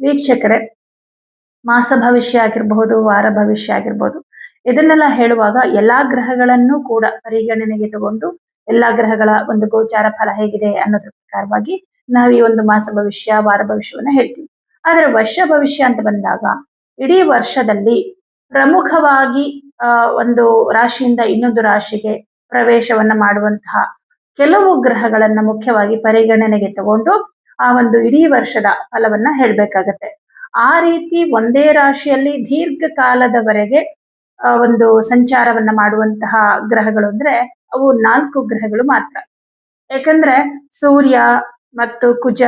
ವೀಕ್ಷಕರೇ, ಮಾಸ ಭವಿಷ್ಯ ಆಗಿರಬಹುದು, ವಾರ ಭವಿಷ್ಯ ಆಗಿರ್ಬೋದು ಇದನ್ನೆಲ್ಲ ಹೇಳುವಾಗ ಎಲ್ಲಾ ಗ್ರಹಗಳನ್ನು ಕೂಡ ಪರಿಗಣನೆಗೆ ತಗೊಂಡು ಎಲ್ಲಾ ಗ್ರಹಗಳ ಒಂದು ಗೋಚಾರ ಫಲ ಹೇಗಿದೆ ಅನ್ನೋದ್ರ ಪ್ರಕಾರವಾಗಿ ನಾವು ಈ ಒಂದು ಮಾಸ ಭವಿಷ್ಯ, ವಾರ ಭವಿಷ್ಯವನ್ನ ಹೇಳ್ತೀವಿ. ಆದ್ರೆ ವರ್ಷ ಭವಿಷ್ಯ ಅಂತ ಬಂದಾಗ ಇಡೀ ವರ್ಷದಲ್ಲಿ ಪ್ರಮುಖವಾಗಿ ಒಂದು ರಾಶಿಯಿಂದ ಇನ್ನೊಂದು ರಾಶಿಗೆ ಪ್ರವೇಶವನ್ನ ಮಾಡುವಂತಹ ಕೆಲವು ಗ್ರಹಗಳನ್ನ ಮುಖ್ಯವಾಗಿ ಪರಿಗಣನೆಗೆ ತಗೊಂಡು ಆ ಒಂದು ಇಡೀ ವರ್ಷದ ಫಲವನ್ನ ಹೇಳ್ಬೇಕಾಗತ್ತೆ. ಆ ರೀತಿ ಒಂದೇ ರಾಶಿಯಲ್ಲಿ ದೀರ್ಘ ಕಾಲದವರೆಗೆ ಒಂದು ಸಂಚಾರವನ್ನ ಮಾಡುವಂತಹ ಗ್ರಹಗಳು ಅಂದ್ರೆ ಅವು ನಾಲ್ಕು ಗ್ರಹಗಳು ಮಾತ್ರ. ಯಾಕಂದ್ರೆ ಸೂರ್ಯ ಮತ್ತು ಕುಜ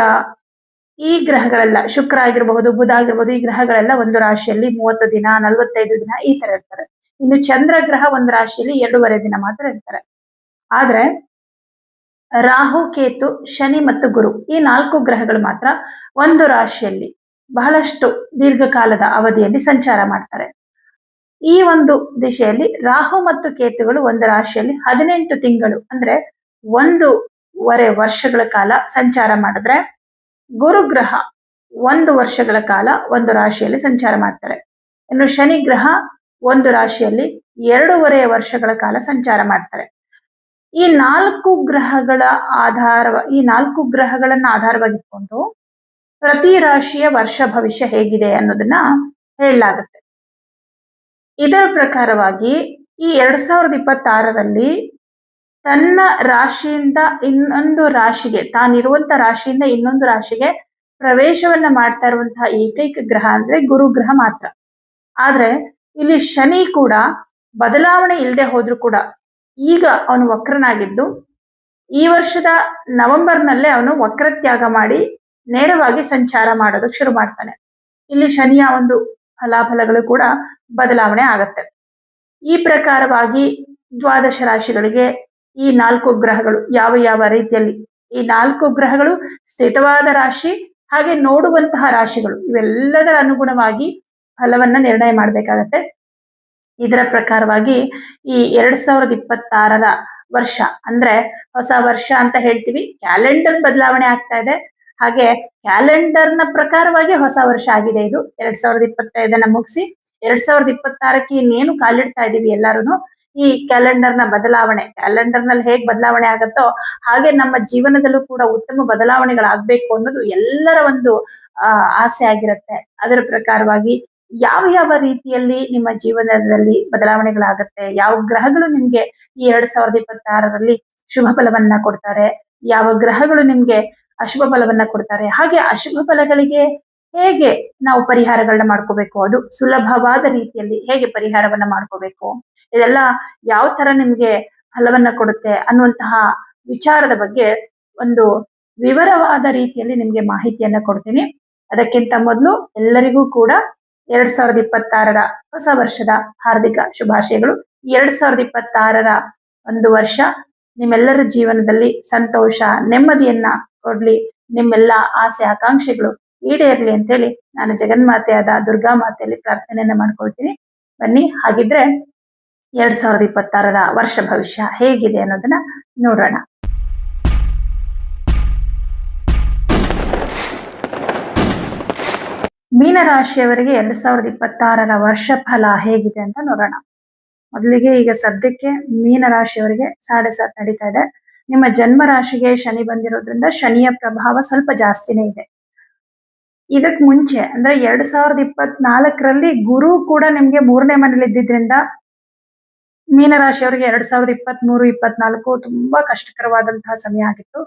ಈ ಗ್ರಹಗಳೆಲ್ಲ, ಶುಕ್ರ ಆಗಿರಬಹುದು, ಬುಧ ಆಗಿರಬಹುದು, ಈ ಗ್ರಹಗಳೆಲ್ಲ ಒಂದು ರಾಶಿಯಲ್ಲಿ ಮೂವತ್ತು ದಿನ, ನಲವತ್ತೈದು ದಿನ ಈ ತರ ಇರ್ತಾರೆ. ಇನ್ನು ಚಂದ್ರ ಗ್ರಹ ಒಂದು ರಾಶಿಯಲ್ಲಿ ಎರಡೂವರೆ ದಿನ ಮಾತ್ರ ಇರ್ತಾರೆ. ಆದ್ರೆ ರಾಹು, ಕೇತು, ಶನಿ ಮತ್ತು ಗುರು ಈ ನಾಲ್ಕು ಗ್ರಹಗಳು ಮಾತ್ರ ಒಂದು ರಾಶಿಯಲ್ಲಿ ಬಹಳಷ್ಟು ದೀರ್ಘಕಾಲದ ಅವಧಿಯಲ್ಲಿ ಸಂಚಾರ ಮಾಡ್ತಾರೆ. ಈ ಒಂದು ದಿಶೆಯಲ್ಲಿ ರಾಹು ಮತ್ತು ಕೇತುಗಳು ಒಂದು ರಾಶಿಯಲ್ಲಿ ಹದಿನೆಂಟು ತಿಂಗಳು ಅಂದ್ರೆ ಒಂದೂವರೆ ವರ್ಷಗಳ ಕಾಲ ಸಂಚಾರ ಮಾಡಿದ್ರೆ ಗುರುಗ್ರಹ ಒಂದು ವರ್ಷಗಳ ಕಾಲ ಒಂದು ರಾಶಿಯಲ್ಲಿ ಸಂಚಾರ ಮಾಡ್ತಾರೆ. ಇನ್ನು ಶನಿ ಗ್ರಹ ಒಂದು ರಾಶಿಯಲ್ಲಿ ಎರಡೂವರೆ ವರ್ಷಗಳ ಕಾಲ ಸಂಚಾರ ಮಾಡ್ತಾರೆ. ಈ ನಾಲ್ಕು ಗ್ರಹಗಳ ಆಧಾರ ಈ ನಾಲ್ಕು ಗ್ರಹಗಳನ್ನ ಆಧಾರವಾಗಿಟ್ಕೊಂಡು ಪ್ರತಿ ರಾಶಿಯ ವರ್ಷ ಭವಿಷ್ಯ ಹೇಗಿದೆ ಅನ್ನೋದನ್ನ ಹೇಳಲಾಗುತ್ತೆ. ಇದರ ಪ್ರಕಾರವಾಗಿ ಈ ಎರಡ್ ಸಾವಿರದ ಇಪ್ಪತ್ತಾರರಲ್ಲಿ ತನ್ನ ರಾಶಿಯಿಂದ ಇನ್ನೊಂದು ರಾಶಿಗೆ, ತಾನಿರುವಂತ ರಾಶಿಯಿಂದ ಇನ್ನೊಂದು ರಾಶಿಗೆ ಪ್ರವೇಶವನ್ನ ಮಾಡ್ತಾ ಇರುವಂತಹ ಏಕೈಕ ಗ್ರಹ ಅಂದ್ರೆ ಗುರು ಗ್ರಹ ಮಾತ್ರ. ಆದ್ರೆ ಇಲ್ಲಿ ಶನಿ ಕೂಡ ಬದಲಾವಣೆ ಇಲ್ಲದೆ ಹೋದ್ರು ಕೂಡ ಈಗ ಅವನು ವಕ್ರನಾಗಿದ್ದು, ಈ ವರ್ಷದ ನವೆಂಬರ್ನಲ್ಲೇ ಅವನು ವಕ್ರ ತ್ಯಾಗ ಮಾಡಿ ನೇರವಾಗಿ ಸಂಚಾರ ಮಾಡೋದಕ್ಕೆ ಶುರು ಮಾಡ್ತಾನೆ. ಇಲ್ಲಿ ಶನಿಯ ಒಂದು ಫಲಾಫಲಗಳು ಕೂಡ ಬದಲಾವಣೆ ಆಗತ್ತೆ. ಈ ಪ್ರಕಾರವಾಗಿ ದ್ವಾದಶ ರಾಶಿಗಳಿಗೆ ಈ ನಾಲ್ಕು ಗ್ರಹಗಳು ಯಾವ ಯಾವ ರೀತಿಯಲ್ಲಿ, ಈ ನಾಲ್ಕು ಗ್ರಹಗಳು ಸ್ಥಿತವಾದ ರಾಶಿ ಹಾಗೆ ನೋಡುವಂತಹ ರಾಶಿಗಳು, ಇವೆಲ್ಲದರ ಅನುಗುಣವಾಗಿ ಫಲವನ್ನ ನಿರ್ಣಯ ಮಾಡಬೇಕಾಗತ್ತೆ. ಇದರ ಪ್ರಕಾರವಾಗಿ ಈ ಎರಡ್ ಸಾವಿರದ ಇಪ್ಪತ್ತಾರರ ವರ್ಷ, ಅಂದ್ರೆ ಹೊಸ ವರ್ಷ ಅಂತ ಹೇಳ್ತೀವಿ. ಕ್ಯಾಲೆಂಡರ್ ಬದಲಾವಣೆ ಆಗ್ತಾ ಇದೆ. ಹಾಗೆ ಕ್ಯಾಲೆಂಡರ್ನ ಪ್ರಕಾರವಾಗಿ ಹೊಸ ವರ್ಷ ಆಗಿದೆ ಇದು. ಎರಡ್ ಸಾವಿರದ ಇಪ್ಪತ್ತೈದನ್ನ ಮುಗಿಸಿ ಎರಡ್ ಸಾವಿರದ ಇಪ್ಪತ್ತಾರಕ್ಕೆ ಇನ್ನೇನು ಕಾಲಿಡ್ತಾ ಇದೀವಿ ಎಲ್ಲಾರು ಈ ಕ್ಯಾಲೆಂಡರ್ನ ಬದಲಾವಣೆ ಕ್ಯಾಲೆಂಡರ್ನಲ್ಲಿ ಹೇಗ್ ಬದಲಾವಣೆ ಆಗುತ್ತೋ ಹಾಗೆ ನಮ್ಮ ಜೀವನದಲ್ಲೂ ಕೂಡ ಉತ್ತಮ ಬದಲಾವಣೆಗಳಾಗ್ಬೇಕು ಅನ್ನೋದು ಎಲ್ಲರ ಒಂದು ಆಸೆ ಆಗಿರುತ್ತೆ. ಅದರ ಪ್ರಕಾರವಾಗಿ ಯಾವ ಯಾವ ರೀತಿಯಲ್ಲಿ ನಿಮ್ಮ ಜೀವನದಲ್ಲಿ ಬದಲಾವಣೆಗಳಾಗತ್ತೆ? ಯಾವ ಗ್ರಹಗಳು ನಿಮ್ಗೆ ಈ ಎರಡ್ ಸಾವಿರದ ಇಪ್ಪತ್ತಾರರಲ್ಲಿ ಶುಭ ಫಲವನ್ನ ಕೊಡ್ತಾರೆ? ಯಾವ ಗ್ರಹಗಳು ನಿಮ್ಗೆ ಅಶುಭ ಫಲವನ್ನ ಕೊಡ್ತಾರೆ? ಹಾಗೆ ಅಶುಭ ಫಲಗಳಿಗೆ ಹೇಗೆ ನಾವು ಪರಿಹಾರಗಳನ್ನ ಮಾಡ್ಕೋಬೇಕು? ಅದು ಸುಲಭವಾದ ರೀತಿಯಲ್ಲಿ ಹೇಗೆ ಪರಿಹಾರವನ್ನ ಮಾಡ್ಕೋಬೇಕು? ಇದೆಲ್ಲ ಯಾವ ತರ ನಿಮ್ಗೆ ಫಲವನ್ನ ಕೊಡುತ್ತೆ ಅನ್ನುವಂತಹ ವಿಚಾರದ ಬಗ್ಗೆ ಒಂದು ವಿವರವಾದ ರೀತಿಯಲ್ಲಿ ನಿಮ್ಗೆ ಮಾಹಿತಿಯನ್ನ ಕೊಡ್ತೀನಿ. ಅದಕ್ಕಿಂತ ಮೊದಲು ಎಲ್ಲರಿಗೂ ಕೂಡ ಎರಡ್ ಸಾವಿರದ ಇಪ್ಪತ್ತಾರರ ಹೊಸ ವರ್ಷದ ಹಾರ್ದಿಕ ಶುಭಾಶಯಗಳು. ಎರಡ್ ಸಾವಿರದ ಇಪ್ಪತ್ತಾರರ ಒಂದು ವರ್ಷ ನಿಮ್ಮೆಲ್ಲರ ಜೀವನದಲ್ಲಿ ಸಂತೋಷ, ನೆಮ್ಮದಿಯನ್ನ ಕೊಡ್ಲಿ. ನಿಮ್ಮೆಲ್ಲ ಆಸೆ, ಆಕಾಂಕ್ಷೆಗಳು ಈಡೇರ್ಲಿ ಅಂತೇಳಿ ನಾನು ಜಗನ್ಮಾತೆಯಾದ ದುರ್ಗಾ ಮಾತೆಯಲ್ಲಿ ಪ್ರಾರ್ಥನೆಯನ್ನ ಮಾಡ್ಕೊಳ್ತೀನಿ. ಬನ್ನಿ, ಹಾಗಿದ್ರೆ ಎರಡ್ ಸಾವಿರದ ಇಪ್ಪತ್ತಾರರ ವರ್ಷ ಭವಿಷ್ಯ ಹೇಗಿದೆ ಅನ್ನೋದನ್ನ ನೋಡೋಣ. ಮೀನರಾಶಿಯವರಿಗೆ ಎರಡ್ ಸಾವಿರದ ಇಪ್ಪತ್ತಾರರ ವರ್ಷ ಫಲ ಹೇಗಿದೆ ಅಂತ ನೋಡೋಣ. ಮೊದಲಿಗೆ ಈಗ ಸದ್ಯಕ್ಕೆ ಮೀನರಾಶಿಯವರಿಗೆ ಸಾಡೆ ಸಾತ್ ನಡೀತಾ ಇದೆ. ನಿಮ್ಮ ಜನ್ಮ ರಾಶಿಗೆ ಶನಿ ಬಂದಿರೋದ್ರಿಂದ ಶನಿಯ ಪ್ರಭಾವ ಸ್ವಲ್ಪ ಜಾಸ್ತಿನೇ ಇದೆ. ಇದಕ್ ಮುಂಚೆ ಅಂದ್ರೆ ಎರಡ್ ಸಾವಿರದ ಇಪ್ಪತ್ನಾಲ್ಕರಲ್ಲಿ ಗುರು ಕೂಡ ನಿಮ್ಗೆ ಮೂರನೇ ಮನೇಲಿ ಇದ್ದಿದ್ರಿಂದ ಮೀನರಾಶಿಯವರಿಗೆ ಎರಡ್ ಸಾವಿರದ ಇಪ್ಪತ್ತ್ ಮೂರು ಇಪ್ಪತ್ನಾಲ್ಕು ತುಂಬಾ ಕಷ್ಟಕರವಾದಂತಹ ಸಮಯ ಆಗಿತ್ತು.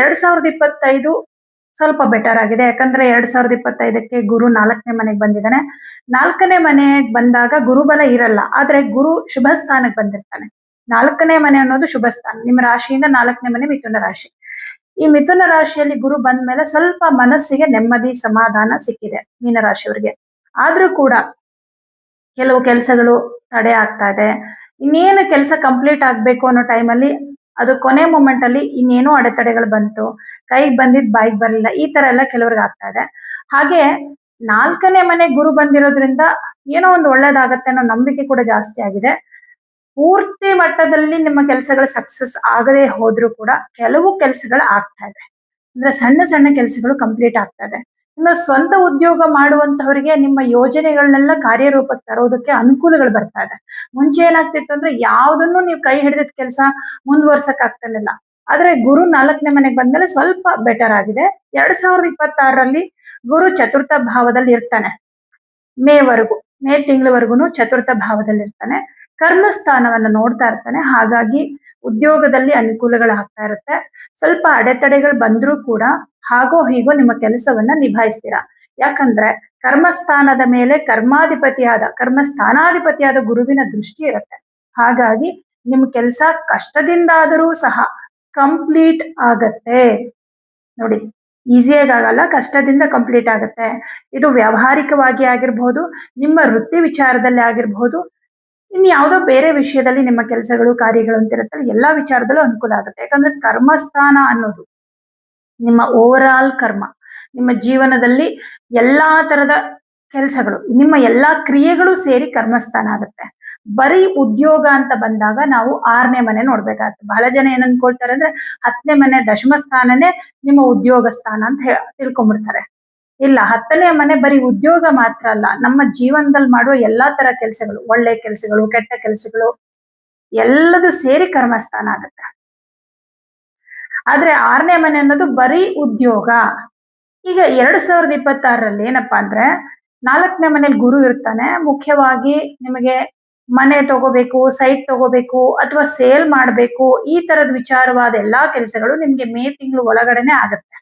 ಎರಡ್ ಸಾವಿರದ ಇಪ್ಪತ್ತೈದು ಸ್ವಲ್ಪ ಬೆಟರ್ ಆಗಿದೆ. ಯಾಕಂದ್ರೆ ಎರಡ್ ಸಾವಿರದ ಇಪ್ಪತ್ತೈದಕ್ಕೆ ಗುರು ನಾಲ್ಕನೇ ಮನೆಗೆ ಬಂದಿದ್ದಾನೆ. ನಾಲ್ಕನೇ ಮನೆಗೆ ಬಂದಾಗ ಗುರುಬಲ ಇರಲ್ಲ. ಆದ್ರೆ ಗುರು ಶುಭ ಸ್ಥಾನಕ್ಕೆ ಬಂದಿರ್ತಾನೆ. ನಾಲ್ಕನೇ ಮನೆ ಅನ್ನೋದು ಶುಭ ಸ್ಥಾನ. ನಿಮ್ಮ ರಾಶಿಯಿಂದ ನಾಲ್ಕನೇ ಮನೆ ಮಿಥುನ ರಾಶಿ. ಈ ಮಿಥುನ ರಾಶಿಯಲ್ಲಿ ಗುರು ಬಂದ ಮೇಲೆ ಸ್ವಲ್ಪ ಮನಸ್ಸಿಗೆ ನೆಮ್ಮದಿ, ಸಮಾಧಾನ ಸಿಕ್ಕಿದೆ ಮೀನರಾಶಿಯವರಿಗೆ ಆದ್ರೂ ಕೂಡ ಕೆಲವು ಕೆಲಸಗಳು ತಡೆ ಆಗ್ತಾ ಇದೆ. ಇನ್ನೇನು ಕೆಲಸ ಕಂಪ್ಲೀಟ್ ಆಗ್ಬೇಕು ಅನ್ನೋ ಟೈಮಲ್ಲಿ ಅದು ಕೊನೆ ಮೂಮೆಂಟ್ ಅಲ್ಲಿ ಇನ್ನೇನೋ ಅಡೆತಡೆಗಳು ಬಂತು. ಕೈಗೆ ಬಂದಿದ್ ಬಾಯಿಗೆ ಬರಲಿಲ್ಲ. ಈ ತರ ಎಲ್ಲ ಕೆಲವ್ರಿಗೆ ಆಗ್ತಾ ಇದೆ. ಹಾಗೆ ನಾಲ್ಕನೇ ಮನೆ ಗುರು ಬಂದಿರೋದ್ರಿಂದ ಏನೋ ಒಂದು ಒಳ್ಳೇದಾಗತ್ತೆ ಅನ್ನೋ ನಂಬಿಕೆ ಕೂಡ ಜಾಸ್ತಿ ಆಗಿದೆ. ಪೂರ್ತಿ ಮಟ್ಟದಲ್ಲಿ ನಿಮ್ಮ ಕೆಲಸಗಳು ಸಕ್ಸಸ್ ಆಗದೆ ಹೋದ್ರೂ ಕೂಡ ಕೆಲವು ಕೆಲಸಗಳು ಆಗ್ತಾ ಇದೆ. ಅಂದ್ರೆ ಸಣ್ಣ ಸಣ್ಣ ಕೆಲಸಗಳು ಕಂಪ್ಲೀಟ್ ಆಗ್ತಾ ಇದೆ. ಇನ್ನು ಸ್ವಂತ ಉದ್ಯೋಗ ಮಾಡುವಂತವರಿಗೆ ನಿಮ್ಮ ಯೋಜನೆಗಳನ್ನೆಲ್ಲ ಕಾರ್ಯರೂಪಕ್ಕೆ ತರೋದಕ್ಕೆ ಅನುಕೂಲಗಳು ಬರ್ತಾ ಇದೆ. ಮುಂಚೆ ಏನಾಗ್ತಿತ್ತು ಅಂದ್ರೆ ಯಾವ್ದನ್ನು ನೀವು ಕೈ ಹಿಡಿದ ಕೆಲಸ ಮುಂದುವರ್ಸಕ್ ಆಗ್ತಿರ್ಲಿಲ್ಲ ಆದ್ರೆ ಗುರು ನಾಲ್ಕನೇ ಮನೆಗೆ ಬಂದ್ಮೇಲೆ ಸ್ವಲ್ಪ ಬೆಟರ್ ಆಗಿದೆ. ಎರಡ್ ಸಾವಿರದ ಇಪ್ಪತ್ತಾರರಲ್ಲಿ ಗುರು ಚತುರ್ಥ ಭಾವದಲ್ಲಿ ಇರ್ತಾನೆ. ಮೇವರೆಗೂ, ಮೇ ತಿಂಗಳವರೆಗೂ ಚತುರ್ಥ ಭಾವದಲ್ಲಿ ಇರ್ತಾನೆ. ಕರ್ಮಸ್ಥಾನವನ್ನು ನೋಡ್ತಾ ಇರ್ತಾನೆ. ಹಾಗಾಗಿ ಉದ್ಯೋಗದಲ್ಲಿ ಅನುಕೂಲಗಳು ಆಗ್ತಾ ಇರುತ್ತೆ. ಸ್ವಲ್ಪ ಅಡೆತಡೆಗಳು ಬಂದ್ರೂ ಕೂಡ ಹಾಗೋ ಹೀಗೋ ನಿಮ್ಮ ಕೆಲಸವನ್ನ ನಿಭಾಯಿಸ್ತೀರಾ? ಯಾಕಂದ್ರೆ ಕರ್ಮಸ್ಥಾನದ ಮೇಲೆ ಕರ್ಮಾಧಿಪತಿಯಾದ, ಕರ್ಮಸ್ಥಾನಾಧಿಪತಿಯಾದ ಗುರುವಿನ ದೃಷ್ಟಿ ಇರುತ್ತೆ. ಹಾಗಾಗಿ ನಿಮ್ ಕೆಲಸ ಕಷ್ಟದಿಂದಾದರೂ ಸಹ ಕಂಪ್ಲೀಟ್ ಆಗತ್ತೆ. ನೋಡಿ, ಈಸಿಯಾಗಿ ಆಗಲ್ಲ, ಕಷ್ಟದಿಂದ ಕಂಪ್ಲೀಟ್ ಆಗುತ್ತೆ. ಇದು ವ್ಯಾವಹಾರಿಕವಾಗಿ ಆಗಿರ್ಬಹುದು ನಿಮ್ಮ ವೃತ್ತಿ ವಿಚಾರದಲ್ಲಿ ಆಗಿರ್ಬೋದು ಇನ್ ಯಾವುದೋ ಬೇರೆ ವಿಷಯದಲ್ಲಿ ನಿಮ್ಮ ಕೆಲಸಗಳು, ಕಾರ್ಯಗಳು ಅಂತ ಇರುತ್ತಲ್ಲ, ಎಲ್ಲಾ ವಿಚಾರದಲ್ಲೂ ಅನುಕೂಲ ಆಗುತ್ತೆ. ಯಾಕಂದ್ರೆ ಕರ್ಮಸ್ಥಾನ ಅನ್ನೋದು ನಿಮ್ಮ ಓವರ್ ಕರ್ಮ. ನಿಮ್ಮ ಜೀವನದಲ್ಲಿ ಎಲ್ಲಾ ತರದ ಕೆಲಸಗಳು, ನಿಮ್ಮ ಎಲ್ಲಾ ಕ್ರಿಯೆಗಳು ಸೇರಿ ಕರ್ಮಸ್ಥಾನ ಆಗುತ್ತೆ. ಬರೀ ಉದ್ಯೋಗ ಅಂತ ಬಂದಾಗ ನಾವು ಆರನೇ ಮನೆ ನೋಡ್ಬೇಕಾಗತ್ತೆ. ಬಹಳ ಜನ ಏನ್ ಅನ್ಕೊಳ್ತಾರೆ ಅಂದ್ರೆ ಹತ್ತನೇ ಮನೆ ದಶಮ ಸ್ಥಾನನೇ ನಿಮ್ಮ ಉದ್ಯೋಗ ಸ್ಥಾನ ಅಂತ ತಿಳ್ಕೊಂಡ್ಬಿಡ್ತಾರೆ ಇಲ್ಲ, ಹತ್ತನೇ ಮನೆ ಬರೀ ಉದ್ಯೋಗ ಮಾತ್ರ ಅಲ್ಲ, ನಮ್ಮ ಜೀವನದಲ್ಲಿ ಮಾಡುವ ಎಲ್ಲಾ ತರ ಕೆಲಸಗಳು, ಒಳ್ಳೆ ಕೆಲಸಗಳು, ಕೆಟ್ಟ ಕೆಲಸಗಳು, ಎಲ್ಲದೂ ಸೇರಿ ಕರ್ಮಸ್ಥಾನ ಆಗುತ್ತೆ. ಆದ್ರೆ ಆರನೇ ಮನೆ ಅನ್ನೋದು ಬರೀ ಉದ್ಯೋಗ. ಈಗ ಎರಡ್ ಸಾವಿರದ ಇಪ್ಪತ್ತಾರರಲ್ಲಿ ಏನಪ್ಪಾ ಅಂದ್ರೆ, ನಾಲ್ಕನೇ ಮನೇಲಿ ಗುರು ಇರ್ತಾನೆ, ಮುಖ್ಯವಾಗಿ ನಿಮಗೆ ಮನೆ ತಗೋಬೇಕು ಸೈಟ್ ತಗೋಬೇಕು, ಅಥವಾ ಸೇಲ್ ಮಾಡಬೇಕು, ಈ ತರದ ವಿಚಾರವಾದ ಎಲ್ಲಾ ಕೆಲಸಗಳು ನಿಮ್ಗೆ ಮೇ ತಿಂಗಳು ಒಳಗಡೆನೆ ಆಗುತ್ತೆ.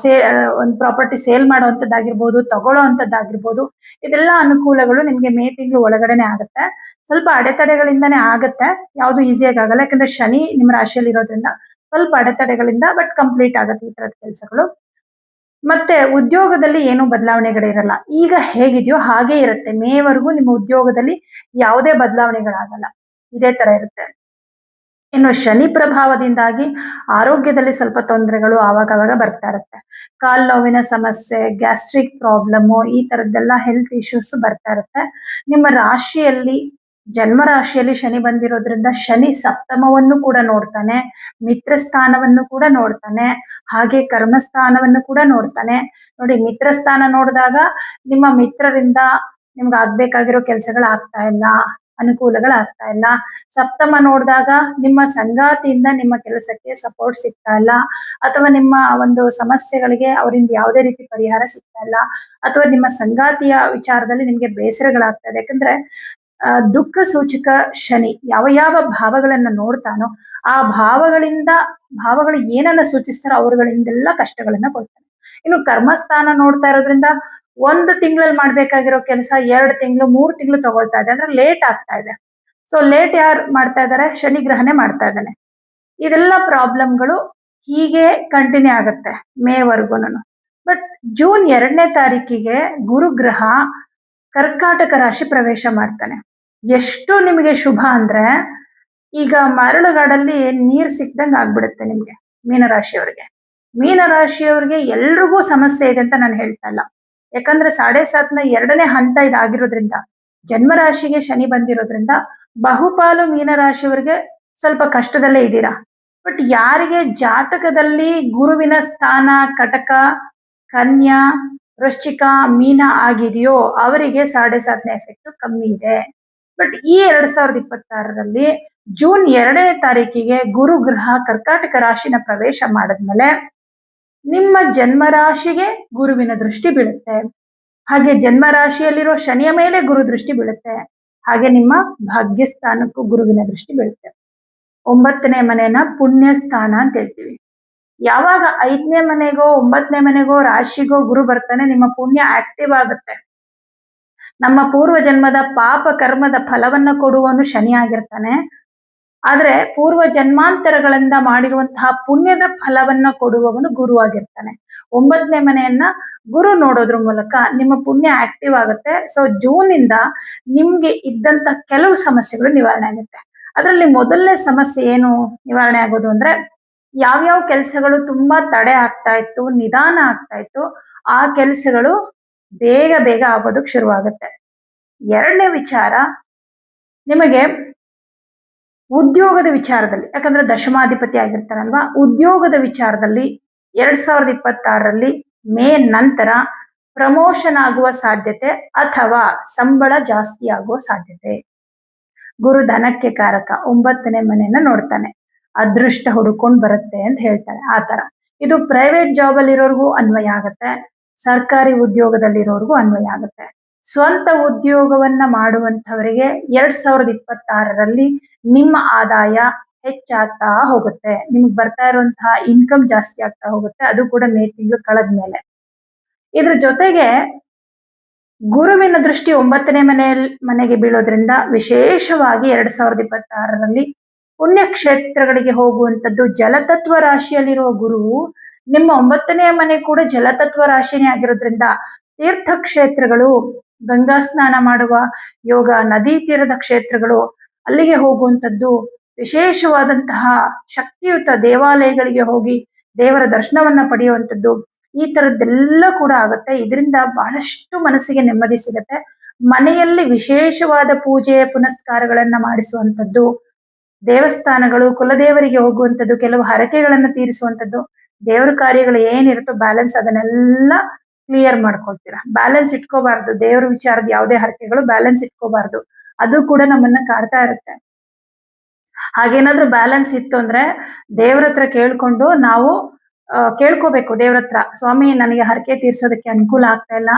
ಸೇ ಒಂದು ಪ್ರಾಪರ್ಟಿ ಸೇಲ್ ಮಾಡುವಂತದ್ದಾಗಿರ್ಬೋದು ತಗೊಳ್ಳೋ ಅಂತದ್ದಾಗಿರ್ಬೋದು ಇದೆಲ್ಲ ಅನುಕೂಲಗಳು ನಿಮ್ಗೆ ಮೇ ತಿಂಗಳು ಒಳಗಡೆನೆ ಆಗುತ್ತೆ. ಸ್ವಲ್ಪ ಅಡೆತಡೆಗಳಿಂದಾನೇ ಆಗುತ್ತೆ. ಯಾವುದು ಈಸಿಯಾಗಿ ಆಗಲ್ಲ. ಯಾಕಂದ್ರೆ ಶನಿ ನಿಮ್ಮ ರಾಶಿಯಲ್ಲಿ ಇರೋದ್ರಿಂದ ಸ್ವಲ್ಪ ಅಡೆತಡೆಗಳಿಂದ ಬಟ್ ಕಂಪ್ಲೀಟ್ ಆಗುತ್ತೆ ಈ ತರದ ಕೆಲಸಗಳು. ಮತ್ತೆ ಉದ್ಯೋಗದಲ್ಲಿ ಏನು ಬದಲಾವಣೆಗಳಿರಲ್ಲ ಈಗ ಹೇಗಿದೆಯೋ ಹಾಗೆ ಇರುತ್ತೆ. ಮೇವರೆಗೂ ನಿಮ್ಮ ಉದ್ಯೋಗದಲ್ಲಿ ಯಾವುದೇ ಬದಲಾವಣೆಗಳಾಗಲ್ಲ. ಇದೇ ತರ ಇರುತ್ತೆ. ಇನ್ನು ಶನಿ ಪ್ರಭಾವದಿಂದಾಗಿ ಆರೋಗ್ಯದಲ್ಲಿ ಸ್ವಲ್ಪ ತೊಂದರೆಗಳು ಆವಾಗವಾಗ ಬರ್ತಾ ಇರುತ್ತೆ. ಕಾಲ್ ನೋವಿನ ಸಮಸ್ಯೆ, ಗ್ಯಾಸ್ಟ್ರಿಕ್ ಪ್ರಾಬ್ಲಮ್ಮು ಈ ತರದ್ದೆಲ್ಲ ಹೆಲ್ತ್ ಇಶ್ಯೂಸ್ ಬರ್ತಾ ಇರುತ್ತೆ. ನಿಮ್ಮ ರಾಶಿಯಲ್ಲಿ, ಜನ್ಮ ರಾಶಿಯಲ್ಲಿ ಶನಿ ಬಂದಿರೋದ್ರಿಂದ ಶನಿ ಸಪ್ತಮವನ್ನು ಕೂಡ ನೋಡ್ತಾನೆ, ಮಿತ್ರ ಸ್ಥಾನವನ್ನು ಕೂಡ ನೋಡ್ತಾನೆ, ಹಾಗೆ ಕರ್ಮಸ್ಥಾನವನ್ನು ಕೂಡ ನೋಡ್ತಾನೆ. ನೋಡಿ, ಮಿತ್ರ ಸ್ಥಾನ ನೋಡಿದಾಗ ನಿಮ್ಮ ಮಿತ್ರರಿಂದ ನಿಮ್ಗೆ ಆಗ್ಬೇಕಾಗಿರೋ ಕೆಲಸಗಳು ಆಗ್ತಾ ಇಲ್ಲ. ಅನುಕೂಲಗಳು ಆಗ್ತಾ ಇಲ್ಲ. ಸಪ್ತಮ ನೋಡಿದಾಗ ನಿಮ್ಮ ಸಂಗಾತಿಯಿಂದ ನಿಮ್ಮ ಕೆಲಸಕ್ಕೆ ಸಪೋರ್ಟ್ ಸಿಗ್ತಾ ಇಲ್ಲ. ಅಥವಾ ನಿಮ್ಮ ಒಂದು ಸಮಸ್ಯೆಗಳಿಗೆ ಅವರಿಂದ ಯಾವುದೇ ರೀತಿ ಪರಿಹಾರ ಸಿಗ್ತಾ ಇಲ್ಲ. ಅಥವಾ ನಿಮ್ಮ ಸಂಗಾತಿಯ ವಿಚಾರದಲ್ಲಿ ನಿಮ್ಗೆ ಬೇಸರಗಳಾಗ್ತಾ ಇದೆ. ಯಾಕಂದ್ರೆ ದುಃಖ ಸೂಚಕ ಶನಿ ಯಾವ ಯಾವ ಭಾವಗಳನ್ನ ನೋಡ್ತಾನೋ ಆ ಭಾವಗಳಿಂದ ಭಾವಗಳು ಏನನ್ನ ಸೂಚಿಸ್ತಾರೋ ಅವರುಗಳಿಂದೆಲ್ಲ ಕಷ್ಟಗಳನ್ನ ಕೊಡ್ತಾನೆ. ಇನ್ನು ಕರ್ಮಸ್ಥಾನ ನೋಡ್ತಾ ಇರೋದ್ರಿಂದ ಒಂದು ತಿಂಗಳಲ್ಲಿ ಮಾಡ್ಬೇಕಾಗಿರೋ ಕೆಲಸ ಎರಡು ತಿಂಗಳು, ಮೂರು ತಿಂಗಳು ತಗೊಳ್ತಾ ಇದೆ. ಅಂದ್ರೆ ಲೇಟ್ ಆಗ್ತಾ ಇದೆ. ಸೊ ಲೇಟ್ ಯಾರು ಮಾಡ್ತಾ ಇದಾರೆ? ಶನಿ ಗ್ರಹನೇ ಮಾಡ್ತಾ ಇದ್ದಾನೆ. ಇದೆಲ್ಲ ಪ್ರಾಬ್ಲಮ್ಗಳು ಹೀಗೆ ಕಂಟಿನ್ಯೂ ಆಗುತ್ತೆ ಮೇವರೆಗೂನು ಬಟ್ ಜೂನ್ ಎರಡನೇ ತಾರೀಕಿಗೆ ಗುರುಗ್ರಹ ಕರ್ಕಾಟಕ ರಾಶಿ ಪ್ರವೇಶ ಮಾಡ್ತಾನೆ. ಎಷ್ಟು ನಿಮಗೆ ಶುಭ ಅಂದ್ರೆ ಈಗ ಮರಳುಗಾಡಲ್ಲಿ ನೀರ್ ಸಿಕ್ದಂಗ್ ಆಗ್ಬಿಡುತ್ತೆ ನಿಮ್ಗೆ ಮೀನರಾಶಿಯವ್ರಿಗೆ. ಮೀನರಾಶಿಯವ್ರಿಗೆ ಎಲ್ರಿಗೂ ಸಮಸ್ಯೆ ಇದೆ ಅಂತ ನಾನು ಹೇಳ್ತಾ ಇಲ್ಲ. ಯಾಕಂದ್ರೆ ಸಾಡೆ ಸಾತ್ನ ಎರಡನೇ ಹಂತ ಇದಾಗಿರೋದ್ರಿಂದ, ಜನ್ಮರಾಶಿಗೆ ಶನಿ ಬಂದಿರೋದ್ರಿಂದ, ಬಹುಪಾಲು ಮೀನರಾಶಿಯವರಿಗೆ ಸ್ವಲ್ಪ ಕಷ್ಟದಲ್ಲೇ ಇದ್ದೀರಾ? ಬಟ್ ಯಾರಿಗೆ ಜಾತಕದಲ್ಲಿ ಗುರುವಿನ ಸ್ಥಾನ, ಕಟಕ, ಕನ್ಯಾ, ವೃಶ್ಚಿಕ, ಮೀನ ಆಗಿದೆಯೋ ಅವರಿಗೆ ಸಾಡೆ ಸಾತ್ನ ಎಫೆಕ್ಟ್ ಕಮ್ಮಿ ಇದೆ. ಬಟ್ ಈ ಎರಡ್ ಸಾವಿರದ ಇಪ್ಪತ್ತಾರರಲ್ಲಿ ಜೂನ್ ಎರಡನೇ ತಾರೀಕಿಗೆ ಗುರು ಗ್ರಹ ಕರ್ಕಾಟಕ ರಾಶಿನ ಪ್ರವೇಶ ಮಾಡಿದ್ಮೇಲೆ ನಿಮ್ಮ ಜನ್ಮ ರಾಶಿಗೆ ಗುರುವಿನ ದೃಷ್ಟಿ ಬೀಳುತ್ತೆ. ಹಾಗೆ ಜನ್ಮ ರಾಶಿಯಲ್ಲಿರೋ ಶನಿಯ ಮೇಲೆ ಗುರು ದೃಷ್ಟಿ ಬೀಳುತ್ತೆ. ಹಾಗೆ ನಿಮ್ಮ ಭಾಗ್ಯಸ್ಥಾನಕ್ಕೂ ಗುರುವಿನ ದೃಷ್ಟಿ ಬೀಳುತ್ತೆ. ಒಂಬತ್ತನೇ ಮನೆನ ಪುಣ್ಯ ಸ್ಥಾನ ಅಂತ ಹೇಳ್ತೀವಿ. ಯಾವಾಗ ಐದನೇ ಮನೆಗೋ, ಒಂಬತ್ತನೇ ಮನೆಗೋ ರಾಶಿಗೋ ಗುರು ಬರ್ತಾನೆ, ನಿಮ್ಮ ಪುಣ್ಯ ಆಕ್ಟಿವ್ ಆಗುತ್ತೆ. ನಮ್ಮ ಪೂರ್ವ ಜನ್ಮದ ಪಾಪ ಕರ್ಮದ ಫಲವನ್ನ ಕೊಡುವನು ಶನಿ ಆಗಿರ್ತಾನೆ. ಆದ್ರೆ ಪೂರ್ವ ಜನ್ಮಾಂತರಗಳಿಂದ ಮಾಡಿರುವಂತಹ ಪುಣ್ಯದ ಫಲವನ್ನ ಕೊಡುವವನು ಗುರು ಆಗಿರ್ತಾನೆ. ಒಂಬತ್ತನೇ ಮನೆಯನ್ನ ಗುರು ನೋಡೋದ್ರ ಮೂಲಕ ನಿಮ್ಮ ಪುಣ್ಯ ಆಕ್ಟಿವ್ ಆಗುತ್ತೆ. ಸೊ ಜೂನ್ ಇಂದ ನಿಮ್ಗೆ ಇದ್ದಂತ ಕೆಲವು ಸಮಸ್ಯೆಗಳು ನಿವಾರಣೆ ಆಗುತ್ತೆ. ಅದರಲ್ಲಿ ಮೊದಲನೇ ಸಮಸ್ಯೆ ಏನು ನಿವಾರಣೆ ಆಗೋದು ಅಂದ್ರೆ ಯಾವ್ಯಾವ ಕೆಲಸಗಳು ತುಂಬಾ ತಡೆ ಆಗ್ತಾ ಇತ್ತು, ನಿಧಾನ ಆಗ್ತಾ ಇತ್ತು, ಆ ಕೆಲಸಗಳು ಬೇಗ ಬೇಗ ಆಗೋದಕ್ಕೆ ಶುರುವಾಗುತ್ತೆ. ಎರಡನೇ ವಿಚಾರ, ನಿಮಗೆ ಉದ್ಯೋಗದ ವಿಚಾರದಲ್ಲಿ, ಯಾಕಂದ್ರೆ ದಶಮಾಧಿಪತಿ ಆಗಿರ್ತಾರಲ್ವಾ, ಉದ್ಯೋಗದ ವಿಚಾರದಲ್ಲಿ ಎರಡ್ ಸಾವಿರದ ಇಪ್ಪತ್ತಾರರಲ್ಲಿ ಮೇ ನಂತರ ಪ್ರಮೋಷನ್ ಆಗುವ ಸಾಧ್ಯತೆ ಅಥವಾ ಸಂಬಳ ಜಾಸ್ತಿ ಆಗುವ ಸಾಧ್ಯತೆ. ಗುರು ಧನಕ್ಕೆ ಕಾರಕ, ಒಂಬತ್ತನೇ ಮನೆಯನ್ನ ನೋಡ್ತಾನೆ. ಅದೃಷ್ಟ ಹುಡುಕೊಂಡ್ ಬರುತ್ತೆ ಅಂತ ಹೇಳ್ತಾರೆ ಆತರ ತರ ಇದು ಪ್ರೈವೇಟ್ ಜಾಬ್ ಅಲ್ಲಿ ಇರೋರ್ಗೂ ಅನ್ವಯ ಆಗತ್ತೆ, ಸರ್ಕಾರಿ ಉದ್ಯೋಗದಲ್ಲಿರೋರ್ಗೂ ಅನ್ವಯ ಆಗುತ್ತೆ. ಸ್ವಂತ ಉದ್ಯೋಗವನ್ನ ಮಾಡುವಂತವರಿಗೆ ಎರಡ್ ಸಾವಿರದ ಇಪ್ಪತ್ತಾರರಲ್ಲಿ ನಿಮ್ಮ ಆದಾಯ ಹೆಚ್ಚಾಗ್ತಾ ಹೋಗುತ್ತೆ. ನಿಮ್ಗೆ ಬರ್ತಾ ಇರುವಂತಹ ಇನ್ಕಮ್ ಜಾಸ್ತಿ ಆಗ್ತಾ ಹೋಗುತ್ತೆ. ಅದು ಕೂಡ ಮೇ ತಿಂಗಳು ಕಳೆದ ಮೇಲೆ. ಇದ್ರ ಜೊತೆಗೆ ಗುರುವಿನ ದೃಷ್ಟಿ ಒಂಬತ್ತನೇ ಮನೆಯಲ್ಲಿ ಮನೆಗೆ ಬೀಳೋದ್ರಿಂದ ವಿಶೇಷವಾಗಿ ಎರಡ್ ಸಾವಿರದ ಇಪ್ಪತ್ತಾರರಲ್ಲಿ ಪುಣ್ಯಕ್ಷೇತ್ರಗಳಿಗೆ ಹೋಗುವಂತದ್ದು ಜಲತತ್ವ ರಾಶಿಯಲ್ಲಿರುವ ಗುರು ನಿಮ್ಮ ಒಂಬತ್ತನೇ ಮನೆ ಕೂಡ ಜಲತತ್ವ ರಾಶಿನೇ ಆಗಿರೋದ್ರಿಂದ ತೀರ್ಥಕ್ಷೇತ್ರಗಳು, ಗಂಗಾ ಸ್ನಾನ ಮಾಡುವ ಯೋಗ, ನದಿ ತೀರದ ಕ್ಷೇತ್ರಗಳು ಅಲ್ಲಿಗೆ ಹೋಗುವಂತದ್ದು ವಿಶೇಷವಾದಂತಹ ಶಕ್ತಿಯುತ ದೇವಾಲಯಗಳಿಗೆ ಹೋಗಿ ದೇವರ ದರ್ಶನವನ್ನ ಪಡೆಯುವಂಥದ್ದು ಈ ತರದ್ದೆಲ್ಲ ಕೂಡ ಆಗುತ್ತೆ. ಇದರಿಂದ ಬಹಳಷ್ಟು ಮನಸ್ಸಿಗೆ ನೆಮ್ಮದಿ ಸಿಗುತ್ತೆ. ಮನೆಯಲ್ಲಿ ವಿಶೇಷವಾದ ಪೂಜೆ, ಪುನಸ್ಕಾರಗಳನ್ನ ಮಾಡಿಸುವಂಥದ್ದು, ದೇವಸ್ಥಾನಗಳು, ಕುಲದೇವರಿಗೆ ಹೋಗುವಂಥದ್ದು, ಕೆಲವು ಹರಕೆಗಳನ್ನ ತೀರಿಸುವಂಥದ್ದು, ದೇವರ ಕಾರ್ಯಗಳು ಏನಿರುತ್ತೋ ಬ್ಯಾಲೆನ್ಸ್ ಅದನ್ನೆಲ್ಲ ಕ್ಲಿಯರ್ ಮಾಡ್ಕೊಳ್ತೀರಾ. ಬ್ಯಾಲೆನ್ಸ್ ಇಟ್ಕೋಬಾರ್ದು. ದೇವರ ವಿಚಾರದ ಯಾವುದೇ ಹರಕೆಗಳು ಬ್ಯಾಲೆನ್ಸ್ ಇಟ್ಕೋಬಾರ್ದು. ಅದು ಕೂಡ ನಮ್ಮನ್ನ ಕಾಡ್ತಾ ಇರುತ್ತೆ. ಹಾಗೇನಾದ್ರೂ ಬ್ಯಾಲೆನ್ಸ್ ಇತ್ತು ಅಂದ್ರೆ ದೇವ್ರ ಹತ್ರ ಕೇಳ್ಕೊಂಡು ನಾವು ಕೇಳ್ಕೋಬೇಕು ದೇವ್ರ ಹತ್ರ. ಸ್ವಾಮಿ, ನನಗೆ ಹರಕೆ ತೀರ್ಸೋದಕ್ಕೆ ಅನುಕೂಲ ಆಗ್ತಾ ಇಲ್ಲ.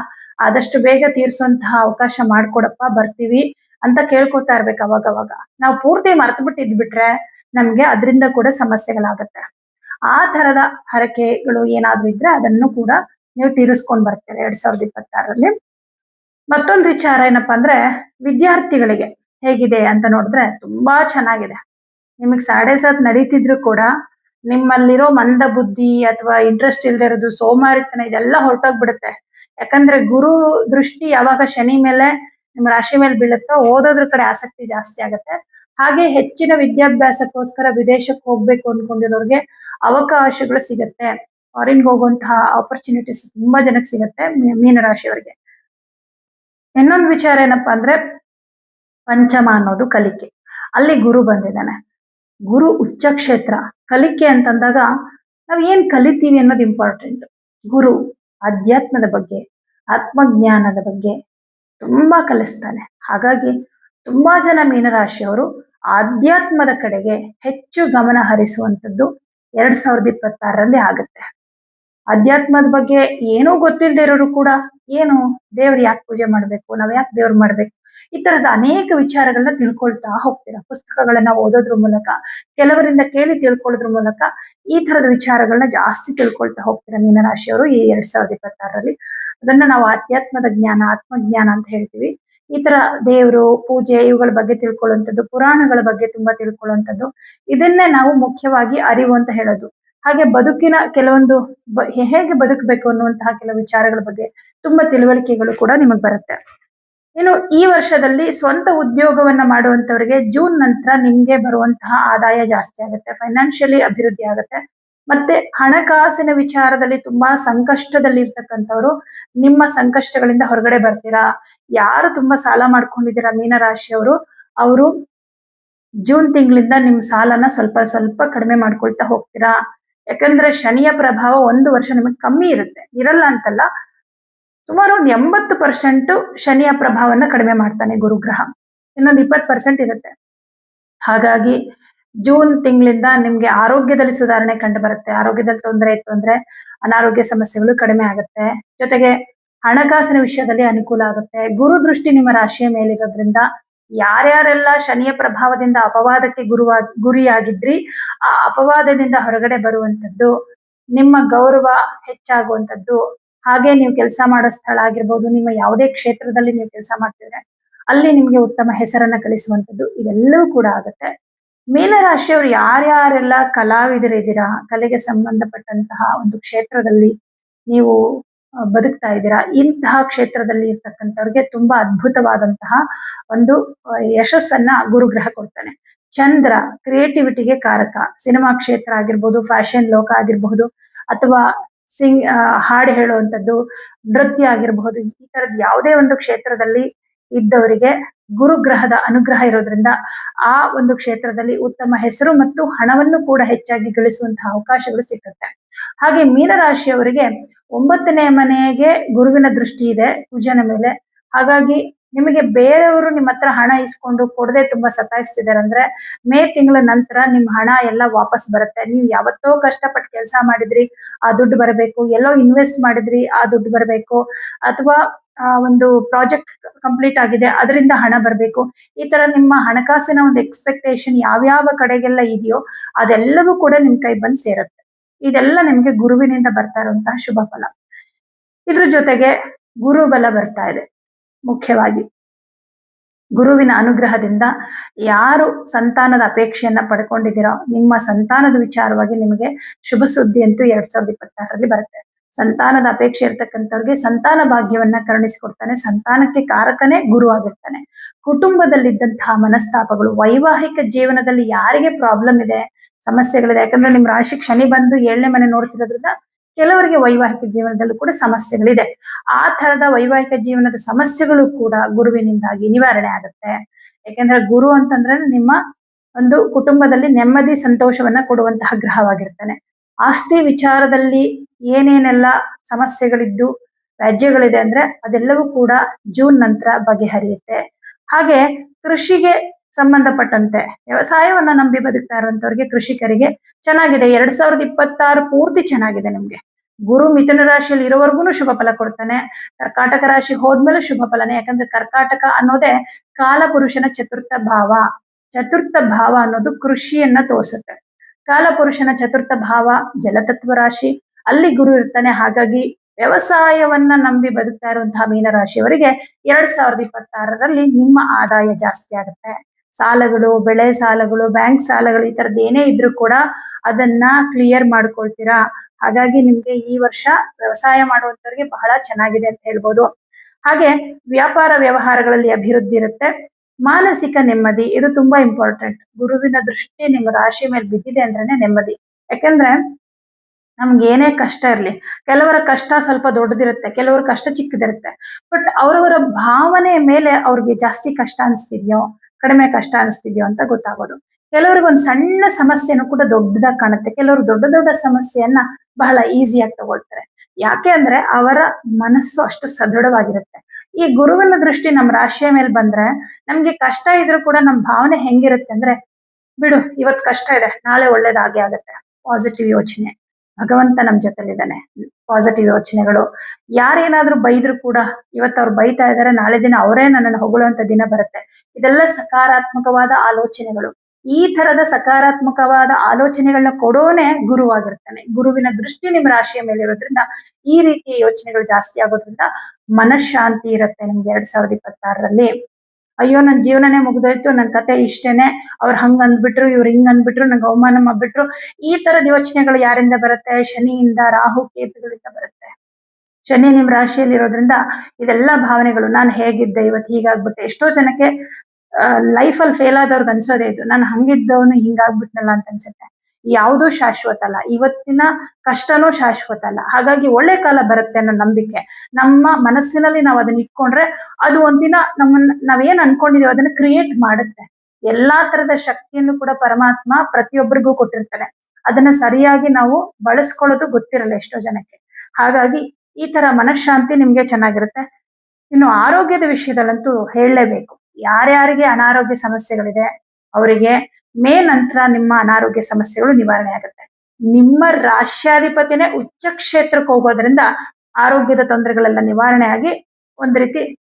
ಆದಷ್ಟು ಬೇಗ ತೀರ್ಸೋಂತಹ ಅವಕಾಶ ಮಾಡ್ಕೊಡಪ್ಪ, ಬರ್ತೀವಿ ಅಂತ ಕೇಳ್ಕೊತಾ ಇರ್ಬೇಕು ಅವಾಗ ಅವಾಗ ನಾವು ಪೂರ್ತಿ ಮರ್ತು ಬಿಟ್ಟಿದ್ಬಿಟ್ರೆ ನಮ್ಗೆ ಅದರಿಂದ ಕೂಡ ಸಮಸ್ಯೆಗಳಾಗತ್ತೆ. ಆ ತರದ ಹರಕೆಗಳು ಏನಾದ್ರೂ ಇದ್ರೆ ಅದನ್ನು ಕೂಡ ನೀವು ತೀರಿಸ್ಕೊಂಡ್ ಬರ್ತೀರ ಎರಡ್ ಸಾವಿರದ ಇಪ್ಪತ್ತಾರರಲ್ಲಿ. ಮತ್ತೊಂದು ವಿಚಾರ ಏನಪ್ಪಾ ಅಂದ್ರೆ ವಿದ್ಯಾರ್ಥಿಗಳಿಗೆ ಹೇಗಿದೆ ಅಂತ ನೋಡಿದ್ರೆ ತುಂಬಾ ಚೆನ್ನಾಗಿದೆ. ನಿಮಗೆ ಸಾಡೆ ಸಾತ್ ನಡೀತಿದ್ರು ಕೂಡ ನಿಮ್ಮಲ್ಲಿರೋ ಮಂದ ಬುದ್ಧಿ ಅಥವಾ ಇಂಟ್ರೆಸ್ಟ್ ಇಲ್ದೇ ಇರೋದು, ಸೋಮಾರಿತನ ಇದೆಲ್ಲ ಹೊರಟೋಗ್ಬಿಡುತ್ತೆ. ಯಾಕಂದ್ರೆ ಗುರು ದೃಷ್ಟಿ ಯಾವಾಗ ಶನಿ ಮೇಲೆ ನಿಮ್ಮ ರಾಶಿ ಮೇಲೆ ಬೀಳುತ್ತೋ ಓದೋದ್ರ ಕಡೆ ಆಸಕ್ತಿ ಜಾಸ್ತಿ ಆಗುತ್ತೆ. ಹಾಗೆ ಹೆಚ್ಚಿನ ವಿದ್ಯಾಭ್ಯಾಸಕ್ಕೋಸ್ಕರ ವಿದೇಶಕ್ಕೆ ಹೋಗ್ಬೇಕು ಅನ್ಕೊಂಡಿರೋರಿಗೆ ಅವಕಾಶಗಳು ಸಿಗತ್ತೆ. ಫಾರಿನ್ಗೆ ಹೋಗುವಂತಹ ಆಪರ್ಚುನಿಟೀಸ್ ತುಂಬಾ ಜನಕ್ಕೆ ಸಿಗತ್ತೆ ಮೀನ ಮೀನರಾಶಿಯವರಿಗೆ. ಇನ್ನೊಂದು ವಿಚಾರ ಏನಪ್ಪಾ ಅಂದ್ರೆ ಪಂಚಮ ಅನ್ನೋದು ಕಲಿಕೆ. ಅಲ್ಲಿ ಗುರು ಬಂದಿದ್ದಾನೆ. ಗುರು ಉಚ್ಚ ಕ್ಷೇತ್ರ. ಕಲಿಕೆ ಅಂತಂದಾಗ ನಾವ್ ಏನ್ ಕಲಿತೀವಿ ಅನ್ನೋದು ಇಂಪಾರ್ಟೆಂಟ್ ಗುರು ಅಧ್ಯಾತ್ಮದ ಬಗ್ಗೆ, ಆತ್ಮಜ್ಞಾನದ ಬಗ್ಗೆ ತುಂಬಾ ಕಲಿಸ್ತಾನೆ. ಹಾಗಾಗಿ ತುಂಬಾ ಜನ ಮೀನರಾಶಿಯವರು ಆಧ್ಯಾತ್ಮದ ಕಡೆಗೆ ಹೆಚ್ಚು ಗಮನ ಹರಿಸುವಂತದ್ದು ಎರಡ್ ಸಾವಿರದ ಇಪ್ಪತ್ತಾರರಲ್ಲಿ ಆಗುತ್ತೆ. ಅಧ್ಯಾತ್ಮದ ಬಗ್ಗೆ ಏನೂ ಗೊತ್ತಿಲ್ಲದೆ ಇರೋರು ಕೂಡ ಏನು ದೇವ್ರು ಯಾಕೆ ಪೂಜೆ ಮಾಡ್ಬೇಕು? ನಾವ್ ಯಾಕೆ ದೇವ್ರು ಮಾಡ್ಬೇಕು? ಈ ತರದ ಅನೇಕ ವಿಚಾರಗಳನ್ನ ತಿಳ್ಕೊಳ್ತಾ ಹೋಗ್ತೀರಾ? ಪುಸ್ತಕಗಳನ್ನ ಓದೋದ್ರ ಮೂಲಕ, ಕೆಲವರಿಂದ ಕೇಳಿ ತಿಳ್ಕೊಳ್ಳೋದ್ರ ಮೂಲಕ ಈ ತರದ ವಿಚಾರಗಳನ್ನ ಜಾಸ್ತಿ ತಿಳ್ಕೊಳ್ತಾ ಹೋಗ್ತೀರಾ ಮೀನರಾಶಿಯವರು ಈ ಎರಡ್ ಸಾವಿರದ ಇಪ್ಪತ್ತಾರರಲ್ಲಿ? ಅದನ್ನ ನಾವು ಆಧ್ಯಾತ್ಮದ ಜ್ಞಾನ, ಆತ್ಮಜ್ಞಾನ ಅಂತ ಹೇಳ್ತೀವಿ. ಈ ತರ ದೇವರು, ಪೂಜೆ ಇವುಗಳ ಬಗ್ಗೆ ತಿಳ್ಕೊಳ್ಳುವಂಥದ್ದು, ಪುರಾಣಗಳ ಬಗ್ಗೆ ತುಂಬಾ ತಿಳ್ಕೊಳ್ಳುವಂಥದ್ದು, ಇದನ್ನೇ ನಾವು ಮುಖ್ಯವಾಗಿ ಅರಿವು ಅಂತ ಹೇಳೋದು. ಹಾಗೆ ಬದುಕಿನ ಕೆಲವೊಂದು ಹೇಗೆ ಬದುಕಬೇಕು ಅನ್ನುವಂತಹ ಕೆಲವು ವಿಚಾರಗಳ ಬಗ್ಗೆ ತುಂಬಾ ತಿಳುವಳಿಕೆಗಳು ಕೂಡ ನಿಮಗೆ ಬರುತ್ತೆ. ಇನ್ನು ಈ ವರ್ಷದಲ್ಲಿ ಸ್ವಂತ ಉದ್ಯೋಗವನ್ನ ಮಾಡುವಂತವರಿಗೆ ಜೂನ್ ನಂತರ ನಿಮ್ಗೆ ಬರುವಂತಹ ಆದಾಯ ಜಾಸ್ತಿ ಆಗುತ್ತೆ ಫೈನಾನ್ಷಿಯಲಿ ಅಭಿವೃದ್ಧಿ ಆಗುತ್ತೆ. ಮತ್ತೆ ಹಣಕಾಸಿನ ವಿಚಾರದಲ್ಲಿ ತುಂಬಾ ಸಂಕಷ್ಟದಲ್ಲಿ ಇರ್ತಕ್ಕಂಥವ್ರು ನಿಮ್ಮ ಸಂಕಷ್ಟಗಳಿಂದ ಹೊರಗಡೆ ಬರ್ತೀರಾ? ಯಾರು ತುಂಬಾ ಸಾಲ ಮಾಡ್ಕೊಂಡಿದ್ದೀರಾ ಮೀನರಾಶಿಯವರು? ಅವರು ಜೂನ್ ತಿಂಗಳಿಂದ ನಿಮ್ ಸಾಲನ ಸ್ವಲ್ಪ ಸ್ವಲ್ಪ ಕಡಿಮೆ ಮಾಡ್ಕೊಳ್ತಾ ಹೋಗ್ತೀರಾ? ಯಾಕಂದ್ರೆ ಶನಿಯ ಪ್ರಭಾವ ಒಂದು ವರ್ಷ ನಿಮಗೆ ಕಮ್ಮಿ ಇರುತ್ತೆ. ಇರಲ್ಲ ಅಂತಲ್ಲ, ಸುಮಾರು ಒಂದು ಎಂಬತ್ತು ಪರ್ಸೆಂಟ್ ಶನಿಯ ಪ್ರಭಾವನ ಕಡಿಮೆ ಮಾಡ್ತಾನೆ ಗುರುಗ್ರಹ. ಇನ್ನೊಂದು ಇಪ್ಪತ್ತು ಪರ್ಸೆಂಟ್ ಇರುತ್ತೆ. ಹಾಗಾಗಿ ಜೂನ್ ತಿಂಗಳಿಂದ ನಿಮ್ಗೆ ಆರೋಗ್ಯದಲ್ಲಿ ಸುಧಾರಣೆ ಕಂಡು ಬರುತ್ತೆ ಆರೋಗ್ಯದಲ್ಲಿ ತೊಂದರೆ ಇತ್ತು ಅಂದ್ರೆ ಅನಾರೋಗ್ಯ ಸಮಸ್ಯೆಗಳು ಕಡಿಮೆ ಆಗುತ್ತೆ. ಜೊತೆಗೆ ಹಣಕಾಸಿನ ವಿಷಯದಲ್ಲಿ ಅನುಕೂಲ ಆಗುತ್ತೆ. ಗುರು ದೃಷ್ಟಿ ನಿಮ್ಮ ರಾಶಿಯ ಮೇಲಿರೋದ್ರಿಂದ ಯಾರ್ಯಾರೆಲ್ಲ ಶನಿಯ ಪ್ರಭಾವದಿಂದ ಅಪವಾದಕ್ಕೆ ಗುರುವಾಗಿ ಗುರಿಯಾಗಿದ್ರಿ, ಆ ಅಪವಾದದಿಂದ ಹೊರಗಡೆ ಬರುವಂತದ್ದು ನಿಮ್ಮ ಗೌರವ ಹೆಚ್ಚಾಗುವಂತದ್ದು ಹಾಗೆ ನೀವು ಕೆಲಸ ಮಾಡೋ ಸ್ಥಳ ಆಗಿರ್ಬೋದು, ನಿಮ್ಮ ಯಾವುದೇ ಕ್ಷೇತ್ರದಲ್ಲಿ ನೀವು ಕೆಲಸ ಮಾಡ್ತಿದ್ರೆ, ಅಲ್ಲಿ ನಿಮಗೆ ಉತ್ತಮ ಹೆಸರನ್ನ ಕಳಿಸುವಂಥದ್ದು, ಇದೆಲ್ಲವೂ ಕೂಡ ಆಗುತ್ತೆ. ಮೀನರಾಶಿಯವರು ಯಾರ್ಯಾರೆಲ್ಲ ಕಲಾವಿದರಿದ್ದೀರಾ, ಕಲೆಗೆ ಸಂಬಂಧಪಟ್ಟಂತಹ ಒಂದು ಕ್ಷೇತ್ರದಲ್ಲಿ ನೀವು ಬದುಕ್ತಾ ಇದ್ದೀರಾ? ಇಂತಹ ಕ್ಷೇತ್ರದಲ್ಲಿ ಇರ್ತಕ್ಕಂಥವ್ರಿಗೆ ತುಂಬಾ ಅದ್ಭುತವಾದಂತಹ ಒಂದು ಯಶಸ್ಸನ್ನ ಗುರುಗ್ರಹ ಕೊಡ್ತಾನೆ. ಚಂದ್ರ ಕ್ರಿಯೇಟಿವಿಟಿಗೆ ಕಾರಕ. ಸಿನಿಮಾ ಕ್ಷೇತ್ರ ಆಗಿರ್ಬೋದು ಫ್ಯಾಷನ್ ಲೋಕ ಆಗಿರಬಹುದು ಅಥವಾ ಸಿಂಗ್ ಹಾಡು ಹೇಳುವಂಥದ್ದು, ನೃತ್ಯ ಆಗಿರಬಹುದು ಈ ತರದ ಯಾವುದೇ ಒಂದು ಕ್ಷೇತ್ರದಲ್ಲಿ ಇದ್ದವರಿಗೆ ಗುರುಗ್ರಹದ ಅನುಗ್ರಹ ಇರೋದ್ರಿಂದ ಆ ಒಂದು ಕ್ಷೇತ್ರದಲ್ಲಿ ಉತ್ತಮ ಹೆಸರು ಮತ್ತು ಹಣವನ್ನು ಕೂಡ ಹೆಚ್ಚಾಗಿ ಗಳಿಸುವಂತಹ ಅವಕಾಶಗಳು ಸಿಕ್ಕುತ್ತೆ ಹಾಗೆ ಮೀನರಾಶಿಯವರಿಗೆ ಒಂಬತ್ತನೇ ಮನೆಗೆ ಗುರುವಿನ ದೃಷ್ಟಿ ಇದೆ ಕುಜನ ಮೇಲೆ. ಹಾಗಾಗಿ ನಿಮಗೆ ಬೇರೆಯವರು ನಿಮ್ಮ ಹತ್ರ ಹಣ ಇಸ್ಕೊಂಡು ಕೊಡದೆ ತುಂಬಾ ಸತಾಯಿಸ್ತಿದ್ದಾರೆ ಅಂದ್ರೆ ಮೇ ತಿಂಗಳ ನಂತರ ನಿಮ್ ಹಣ ಎಲ್ಲ ವಾಪಸ್ ಬರುತ್ತೆ. ನೀವು ಯಾವತ್ತೋ ಕಷ್ಟಪಟ್ಟು ಕೆಲಸ ಮಾಡಿದ್ರಿ, ಆ ದುಡ್ಡು ಬರಬೇಕು. ಎಲ್ಲೋ ಇನ್ವೆಸ್ಟ್ ಮಾಡಿದ್ರಿ, ಆ ದುಡ್ಡು ಬರಬೇಕು. ಅಥವಾ ಒಂದು ಪ್ರಾಜೆಕ್ಟ್ ಕಂಪ್ಲೀಟ್ ಆಗಿದೆ, ಅದರಿಂದ ಹಣ ಬರಬೇಕು. ಈ ತರ ನಿಮ್ಮ ಹಣಕಾಸಿನ ಒಂದು ಎಕ್ಸ್ಪೆಕ್ಟೇಷನ್ ಯಾವ್ಯಾವ ಕಡೆಗೆಲ್ಲ ಇದೆಯೋ ಅದೆಲ್ಲವೂ ಕೂಡ ನಿಮ್ ಕೈ ಬಂದು ಸೇರುತ್ತೆ. ಇದೆಲ್ಲ ನಿಮ್ಗೆ ಗುರುವಿನಿಂದ ಬರ್ತಾ ಇರುವಂತಹ ಶುಭ ಫಲ. ಇದ್ರ ಜೊತೆಗೆ ಗುರುಬಲ ಬರ್ತಾ ಇದೆ, ಮುಖ್ಯವಾಗಿ. ಗುರುವಿನ ಅನುಗ್ರಹದಿಂದ ಯಾರು ಸಂತಾನದ ಅಪೇಕ್ಷೆಯನ್ನ ಪಡ್ಕೊಂಡಿದ್ದೀರೋ, ನಿಮ್ಮ ಸಂತಾನದ ವಿಚಾರವಾಗಿ ನಿಮಗೆ ಶುಭ ಸುದ್ದಿ ಅಂತೂ ಎರಡ್ ಸಾವಿರದ ಇಪ್ಪತ್ತಾರರಲ್ಲಿ ಬರುತ್ತೆ. ಸಂತಾನದ ಅಪೇಕ್ಷೆ ಇರ್ತಕ್ಕಂಥವ್ರಿಗೆ ಸಂತಾನ ಭಾಗ್ಯವನ್ನ ಕರುಣಿಸಿಕೊಡ್ತಾನೆ, ಸಂತಾನಕ್ಕೆ ಕಾರಕನೇ ಗುರು ಆಗಿರ್ತಾನೆ. ಕುಟುಂಬದಲ್ಲಿದ್ದಂತಹ ಮನಸ್ತಾಪಗಳು, ವೈವಾಹಿಕ ಜೀವನದಲ್ಲಿ ಯಾರಿಗೆ ಪ್ರಾಬ್ಲಮ್ ಇದೆ ಸಮಸ್ಯೆಗಳಿದೆ. ಯಾಕಂದ್ರೆ ನಿಮ್ ರಾಶಿ ಶನಿ ಬಂದು ಏಳನೇ ಮನೆ ನೋಡ್ತಿರೋದ್ರಿಂದ ಕೆಲವರಿಗೆ ವೈವಾಹಿಕ ಜೀವನದಲ್ಲೂ ಕೂಡ ಸಮಸ್ಯೆಗಳಿದೆ. ಆ ತರದ ವೈವಾಹಿಕ ಜೀವನದ ಸಮಸ್ಯೆಗಳು ಕೂಡ ಗುರುವಿನಿಂದಾಗಿ ನಿವಾರಣೆ ಆಗುತ್ತೆ. ಯಾಕೆಂದ್ರೆ ಗುರು ಅಂತಂದ್ರೆ ನಿಮ್ಮ ಒಂದು ಕುಟುಂಬದಲ್ಲಿ ನೆಮ್ಮದಿ, ಸಂತೋಷವನ್ನ ಕೊಡುವಂತಹ ಗ್ರಹವಾಗಿರ್ತಾನೆ. ಆಸ್ತಿ ವಿಚಾರದಲ್ಲಿ ಏನೇನೆಲ್ಲ ಸಮಸ್ಯೆಗಳಿದ್ದು, ವ್ಯಾಜ್ಯಗಳಿದೆ ಅಂದ್ರೆ ಅದೆಲ್ಲವೂ ಕೂಡ ಜೂನ್ ನಂತರ ಬಗೆಹರಿಯುತ್ತೆ. ಹಾಗೆ ಕೃಷಿಗೆ ಸಂಬಂಧಪಟ್ಟಂತೆ. ವ್ಯವಸಾಯವನ್ನ ನಂಬಿ ಬದುಕ್ತಾ ಇರುವಂತವ್ರಿಗೆ, ಕೃಷಿಕರಿಗೆ ಚೆನ್ನಾಗಿದೆ. ಎರಡ್ ಸಾವಿರದ ಇಪ್ಪತ್ತಾರು ಪೂರ್ತಿ ಚೆನ್ನಾಗಿದೆ ನಿಮ್ಗೆ. ಗುರು ಮಿಥುನ ರಾಶಿಯಲ್ಲಿ ಇರೋವರೆಗೂ ಶುಭ ಫಲ ಕೊಡ್ತಾನೆ. ಕರ್ಕಾಟಕ ರಾಶಿ ಹೋದ್ಮೇಲೆ ಶುಭ ಫಲನೇ. ಯಾಕಂದ್ರೆ ಕರ್ಕಾಟಕ ಅನ್ನೋದೇ ಕಾಲಪುರುಷನ ಚತುರ್ಥ ಭಾವ. ಚತುರ್ಥ ಭಾವ ಅನ್ನೋದು ಕೃಷಿಯನ್ನ ತೋರಿಸುತ್ತೆ. ಕಾಲಪುರುಷನ ಚತುರ್ಥ ಭಾವ ಜಲತತ್ವ ರಾಶಿ. ಅಲ್ಲಿ ಗುರು ಇರ್ತಾನೆ. ಹಾಗಾಗಿ ವ್ಯವಸಾಯವನ್ನ ನಂಬಿ ಬದುಕ್ತಾ ಇರುವಂತಹ ಮೀನರಾಶಿಯವರಿಗೆ ಎರಡ್ ಸಾವಿರದ ಇಪ್ಪತ್ತಾರರಲ್ಲಿ ನಿಮ್ಮ ಆದಾಯ ಜಾಸ್ತಿ ಆಗುತ್ತೆ. ಸಾಲಗಳು, ಬೆಳೆ ಸಾಲಗಳು, ಬ್ಯಾಂಕ್ ಸಾಲಗಳು ಈ ತರದ್ ಏನೇ ಇದ್ರೂ ಕೂಡ ಅದನ್ನ ಕ್ಲಿಯರ್ ಮಾಡ್ಕೊಳ್ತೀರಾ? ಹಾಗಾಗಿ ನಿಮ್ಗೆ ಈ ವರ್ಷ ವ್ಯವಸಾಯ ಮಾಡುವಂತವ್ರಿಗೆ ಬಹಳ ಚೆನ್ನಾಗಿದೆ ಅಂತ ಹೇಳ್ಬೋದು. ಹಾಗೆ ವ್ಯಾಪಾರ ವ್ಯವಹಾರಗಳಲ್ಲಿ ಅಭಿವೃದ್ಧಿ ಇರುತ್ತೆ. ಮಾನಸಿಕ ನೆಮ್ಮದಿ, ಇದು ತುಂಬಾ ಇಂಪಾರ್ಟೆಂಟ್ ಗುರುವಿನ ದೃಷ್ಟಿ ನಿಮ್ಮ ರಾಶಿ ಮೇಲೆ ಬಿದ್ದಿದೆ ಅಂದ್ರೇನೆ ನೆಮ್ಮದಿ. ಯಾಕಂದ್ರೆ ನಮ್ಗೆ ಏನೇ ಕಷ್ಟ ಇರಲಿ, ಕೆಲವರ ಕಷ್ಟ ಸ್ವಲ್ಪ ದೊಡ್ಡದಿರುತ್ತೆ, ಕೆಲವರ ಕಷ್ಟ ಚಿಕ್ಕದಿರುತ್ತೆ. ಬಟ್ ಅವರವರ ಭಾವನೆ ಮೇಲೆ ಅವ್ರಿಗೆ ಜಾಸ್ತಿ ಕಷ್ಟ ಅನಿಸ್ತಿದ್ಯೋ ಕಡಿಮೆ ಕಷ್ಟ ಅನಿಸ್ತಿದ್ಯೋ ಅಂತ ಗೊತ್ತಾಗೋದು. ಕೆಲವ್ರಿಗೆ ಒಂದು ಸಣ್ಣ ಸಮಸ್ಯೆನೂ ಕೂಡ ದೊಡ್ಡದಾಗಿ ಕಾಣುತ್ತೆ. ಕೆಲವರು ದೊಡ್ಡ ದೊಡ್ಡ ಸಮಸ್ಯೆಯನ್ನ ಬಹಳ ಈಸಿಯಾಗಿ ತಗೊಳ್ತಾರೆ. ಯಾಕೆ ಅಂದ್ರೆ ಅವರ ಮನಸ್ಸು ಅಷ್ಟು ಸದೃಢವಾಗಿರುತ್ತೆ. ಈ ಗುರುವಿನ ದೃಷ್ಟಿ ನಮ್ಮ ರಾಶಿಯ ಮೇಲೆ ಬಂದ್ರೆ ನಮ್ಗೆ ಕಷ್ಟ ಇದ್ರೂ ಕೂಡ ನಮ್ಮ ಭಾವನೆ ಹೆಂಗಿರುತ್ತೆ ಅಂದ್ರೆ, ಬಿಡು, ಇವತ್ ಕಷ್ಟ ಇದೆ, ನಾಳೆ ಒಳ್ಳೇದಾಗೆ ಆಗುತ್ತೆ. ಪಾಸಿಟಿವ್ ಯೋಚನೆ. ಭಗವಂತ ನಮ್ ಜೊತೆಲಿದ್ದಾನೆ ಪಾಸಿಟಿವ್ ಯೋಚನೆಗಳು. ಯಾರೇನಾದ್ರೂ ಬೈದ್ರು ಕೂಡ ಇವತ್ತು ಅವ್ರು ಬೈತಾ ಇದಾರೆ, ನಾಳೆ ದಿನ ಅವರೇ ನನ್ನನ್ನು ಹೊಗಳುವಂತ ದಿನ ಬರುತ್ತೆ. ಇದೆಲ್ಲ ಸಕಾರಾತ್ಮಕವಾದ ಆಲೋಚನೆಗಳು. ಈ ತರದ ಸಕಾರಾತ್ಮಕವಾದ ಆಲೋಚನೆಗಳನ್ನ ಕೊಡೋನೆ ಗುರುವಾಗಿರ್ತಾನೆ. ಗುರುವಿನ ದೃಷ್ಟಿ ನಿಮ್ಮ ರಾಶಿಯ ಮೇಲೆ ಇರೋದ್ರಿಂದ ಈ ರೀತಿಯ ಯೋಚನೆಗಳು ಜಾಸ್ತಿ ಆಗೋದ್ರಿಂದ ಮನಃಶಾಂತಿ ಇರುತ್ತೆ ನಿಮ್ಗೆ ಎರಡ್ ಸಾವಿರದ ಇಪ್ಪತ್ತಾರರಲ್ಲಿ. ಅಯ್ಯೋ ನನ್ನ ಜೀವನನೇ ಮುಗ್ದೋಯ್ತು ನನ್ನ ಕತೆ ಇಷ್ಟೇನೆ, ಅವ್ರು ಹಂಗ್ ಅಂದ್ಬಿಟ್ರು, ಇವ್ರು ಹಿಂಗ್ ಅಂದ್ಬಿಟ್ರು, ನಂಗೆ ಅವಮಾನ ಮಾಡ್ಬಿಟ್ರು. ಈ ತರದ ಯೋಚನೆಗಳು ಯಾರಿಂದ ಬರುತ್ತೆ? ಶನಿಯಿಂದ ರಾಹು ಕೇತುಗಳಿಂದ ಬರುತ್ತೆ. ಶನಿ ನಿಮ್ ರಾಶಿಯಲ್ಲಿ ಇರೋದ್ರಿಂದ ಇದೆಲ್ಲ ಭಾವನೆಗಳು. ನಾನು ಹೇಗಿದ್ದೆ ಇವತ್ತು ಹೀಗಾಗ್ಬಿಟ್ಟೆ. ಎಷ್ಟೋ ಜನಕ್ಕೆ ಲೈಫ್ ಅಲ್ಲಿ ಫೇಲ್ ಆದವ್ರಿಗೆ ಅನ್ಸೋದೇ ಇದು. ನಾನು ಹಂಗಿದ್ದವನು ಹಿಂಗಾಗ್ಬಿಟ್ನಲ್ಲ ಅಂತ ಅನ್ಸುತ್ತೆ. ಯಾವುದೂ ಶಾಶ್ವತ ಅಲ್ಲ. ಇವತ್ತಿನ ಕಷ್ಟನೂ ಶಾಶ್ವತ ಅಲ್ಲ. ಹಾಗಾಗಿ ಒಳ್ಳೆ ಕಾಲ ಬರುತ್ತೆ ಅನ್ನೋ ನಂಬಿಕೆ. ನಮ್ಮ ಮನಸ್ಸಿನಲ್ಲಿ ನಾವು ಅದನ್ನ ಇಟ್ಕೊಂಡ್ರೆ ಅದು ಒಂದಿನ ನಮ್ಮನ್ನ, ನಾವೇನ್ ಅನ್ಕೊಂಡಿದೀವಿ ಅದನ್ನ ಕ್ರಿಯೇಟ್ ಮಾಡುತ್ತೆ. ಎಲ್ಲಾ ತರದ ಶಕ್ತಿಯನ್ನು ಕೂಡ ಪರಮಾತ್ಮ ಪ್ರತಿಯೊಬ್ಬರಿಗೂ ಕೊಟ್ಟಿರ್ತಾನೆ. ಅದನ್ನ ಸರಿಯಾಗಿ ನಾವು ಬಳಸ್ಕೊಳ್ಳೋದು ಗೊತ್ತಿರಲ್ಲ ಎಷ್ಟೋ ಜನಕ್ಕೆ. ಹಾಗಾಗಿ ಈ ತರ ಮನಃಶಾಂತಿ ನಿಮ್ಗೆ ಚೆನ್ನಾಗಿರುತ್ತೆ. ಇನ್ನು ಆರೋಗ್ಯದ ವಿಷಯದಲ್ಲಂತೂ ಹೇಳಲೇಬೇಕು. ಯಾರ್ಯಾರಿಗೆ ಅನಾರೋಗ್ಯ ಸಮಸ್ಯೆಗಳಿದೆ, ಅವರಿಗೆ ಮೇ ನಂತರ ನಿಮ್ಮ ಅನಾರೋಗ್ಯ ಸಮಸ್ಯೆಗಳು ನಿವಾರಣೆ ಆಗುತ್ತೆ. ನಿಮ್ಮ ರಾಶ್ಯಾಧಿಪತಿನೇ ಉಚ್ಚ ಕ್ಷೇತ್ರಕ್ಕೆ ಹೋಗೋದ್ರಿಂದ ಆರೋಗ್ಯದ ತೊಂದರೆಗಳೆಲ್ಲ ನಿವಾರಣೆ ಆಗಿ ಒಂದ್ ರೀತಿ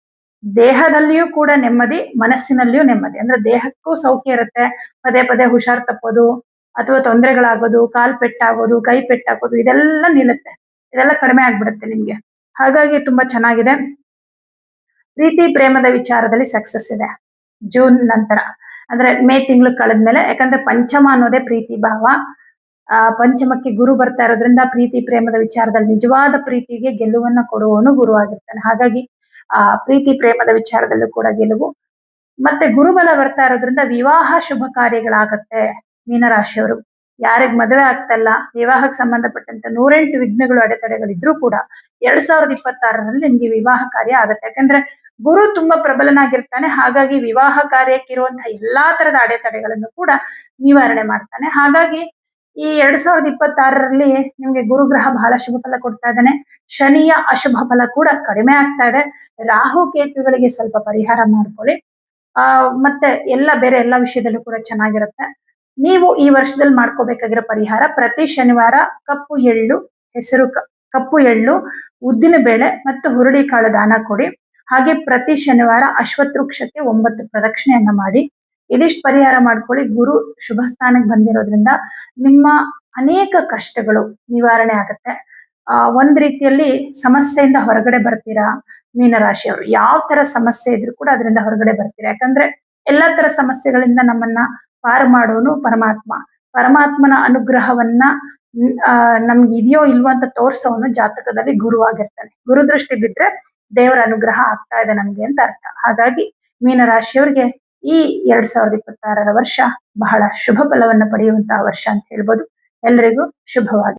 ದೇಹದಲ್ಲಿಯೂ ಕೂಡ ನೆಮ್ಮದಿ, ಮನಸ್ಸಿನಲ್ಲಿಯೂ ನೆಮ್ಮದಿ. ಅಂದ್ರೆ ದೇಹಕ್ಕೂ ಸೌಖ್ಯ ಇರುತ್ತೆ. ಪದೇ ಪದೇ ಹುಷಾರ್ ತಪ್ಪೋದು, ಅಥವಾ ತೊಂದರೆಗಳಾಗೋದು, ಕಾಲ್ ಪೆಟ್ಟಾಗೋದು, ಕೈ ಪೆಟ್ಟಾಗೋದು, ಇದೆಲ್ಲ ನಿಲ್ಲುತ್ತೆ. ಇದೆಲ್ಲ ಕಡಿಮೆ ಆಗ್ಬಿಡುತ್ತೆ ನಿಮ್ಗೆ. ಹಾಗಾಗಿ ತುಂಬಾ ಚೆನ್ನಾಗಿದೆ. ಪ್ರೀತಿ, ಪ್ರೇಮದ ವಿಚಾರದಲ್ಲಿ ಸಕ್ಸಸ್ ಇದೆ. ಜೂನ್ ನಂತರ. ಅಂದ್ರೆ ಮೇ ತಿಂಗಳು ಕಳೆದ್ಮೇಲೆ ಯಾಕಂದ್ರೆ ಪಂಚಮ ಅನ್ನೋದೇ ಪ್ರೀತಿ ಭಾವ. ಆ, ಪಂಚಮಕ್ಕೆ ಗುರು ಬರ್ತಾ ಇರೋದ್ರಿಂದ ಪ್ರೀತಿ, ಪ್ರೇಮದ ವಿಚಾರದಲ್ಲಿ ನಿಜವಾದ ಪ್ರೀತಿಗೆ ಗೆಲುವನ್ನ ಕೊಡುವವನು ಗುರು ಆಗಿರ್ತಾನೆ. ಹಾಗಾಗಿ, ಆ, ಪ್ರೀತಿ, ಪ್ರೇಮದ ವಿಚಾರದಲ್ಲೂ ಕೂಡ ಗೆಲುವು. ಮತ್ತೆ ಗುರುಬಲ ಬರ್ತಾ ಇರೋದ್ರಿಂದ ವಿವಾಹ ಶುಭ ಕಾರ್ಯಗಳಾಗತ್ತೆ ಮೀನರಾಶಿಯವರು. ಯಾರಿಗ್ ಮದುವೆ ಆಗ್ತಲ್ಲ ವಿವಾಹಕ್ಕೆ ಸಂಬಂಧಪಟ್ಟಂತ ನೂರೆಂಟು ವಿಘ್ನಗಳು, ಅಡೆತಡೆಗಳಿದ್ರು ಕೂಡ ಎರಡ್ ಸಾವಿರದ ಇಪ್ಪತ್ತಾರರಲ್ಲಿ ನಿಮ್ಗೆ ವಿವಾಹ ಕಾರ್ಯ ಆಗತ್ತೆ. ಯಾಕಂದ್ರೆ ಗುರು ತುಂಬಾ ಪ್ರಬಲನಾಗಿರ್ತಾನೆ, ಹಾಗಾಗಿ ವಿವಾಹ ಕಾರ್ಯಕ್ಕಿರುವಂತಹ ಎಲ್ಲಾ ತರದ ಅಡೆತಡೆಗಳನ್ನು ಕೂಡ ನಿವಾರಣೆ ಮಾಡ್ತಾನೆ. ಹಾಗಾಗಿ ಈ ಎರಡ್ ಸಾವಿರದ ಇಪ್ಪತ್ತಾರರಲ್ಲಿ ನಿಮ್ಗೆ ಗುರುಗ್ರಹ ಬಹಳ ಶುಭ ಫಲ ಕೊಡ್ತಾ ಇದ್ದಾನೆ. ಶನಿಯ ಅಶುಭ ಫಲ ಕೂಡ ಕಡಿಮೆ ಆಗ್ತಾ ಇದೆ. ರಾಹು ಕೇತುಗಳಿಗೆ ಸ್ವಲ್ಪ ಪರಿಹಾರ ಮಾಡ್ಕೊಳ್ಳಿ. ಆ, ಮತ್ತೆ ಎಲ್ಲ, ಬೇರೆ ಎಲ್ಲ ವಿಷಯದಲ್ಲೂ ಕೂಡ ಚೆನ್ನಾಗಿರುತ್ತೆ. ನೀವು ಈ ವರ್ಷದಲ್ಲಿ ಮಾಡ್ಕೋಬೇಕಾಗಿರೋ ಪರಿಹಾರ ಪ್ರತಿ ಶನಿವಾರ ಕಪ್ಪು ಎಳ್ಳು, ಹೆಸರು ಕಪ್ಪು ಎಳ್ಳು, ಉದ್ದಿನ ಬೇಳೆ ಮತ್ತು ಹುರುಳಿ ಕಾಳು ದಾನ ಕೊಡಿ. ಹಾಗೆ ಪ್ರತಿ ಶನಿವಾರ ಅಶ್ವತ್ವೃಕ್ಷಕ್ಕೆ ಒಂಬತ್ತು ಪ್ರದಕ್ಷಿಣೆಯನ್ನ ಮಾಡಿ. ಇದಿಷ್ಟು ಪರಿಹಾರ ಮಾಡ್ಕೊಳ್ಳಿ. ಗುರು ಶುಭ ಸ್ಥಾನಕ್ಕೆ ಬಂದಿರೋದ್ರಿಂದ ನಿಮ್ಮ ಅನೇಕ ಕಷ್ಟಗಳು ನಿವಾರಣೆ ಆಗುತ್ತೆ. ಆ, ಒಂದ್ ರೀತಿಯಲ್ಲಿ ಸಮಸ್ಯೆಯಿಂದ ಹೊರಗಡೆ ಬರ್ತೀರಾ? ಮೀನರಾಶಿಯವರು. ಯಾವ ತರ ಸಮಸ್ಯೆ ಇದ್ರು ಕೂಡ ಅದರಿಂದ ಹೊರಗಡೆ ಬರ್ತೀರಾ? ಯಾಕಂದ್ರೆ ಎಲ್ಲಾ ತರ ಸಮಸ್ಯೆಗಳಿಂದ ನಮ್ಮನ್ನ ಪಾರು ಮಾಡೋನು ಪರಮಾತ್ಮ. ಪರಮಾತ್ಮನ ಅನುಗ್ರಹವನ್ನ ನಮ್ಗೆ ಇದೆಯೋ ಇಲ್ವೋ ಅಂತ ತೋರ್ಸೋನು ಜಾತಕದಲ್ಲಿ ಗುರು ಆಗಿರ್ತಾನೆ. ಗುರು ದೃಷ್ಟಿ ಬಿಟ್ರೆ ದೇವರ ಅನುಗ್ರಹ ಆಗ್ತಾ ಇದೆ ನಮ್ಗೆ ಅಂತ ಅರ್ಥ. ಹಾಗಾಗಿ ಮೀನರಾಶಿಯವರಿಗೆ ಈ ಎರಡ್ ಸಾವಿರದ ಇಪ್ಪತ್ತಾರರ ವರ್ಷ ಬಹಳ ಶುಭ ಫಲವನ್ನು ಪಡೆಯುವಂತಹ ವರ್ಷ ಅಂತ ಹೇಳ್ಬೋದು. ಎಲ್ಲರಿಗೂ ಶುಭವಾಗಿ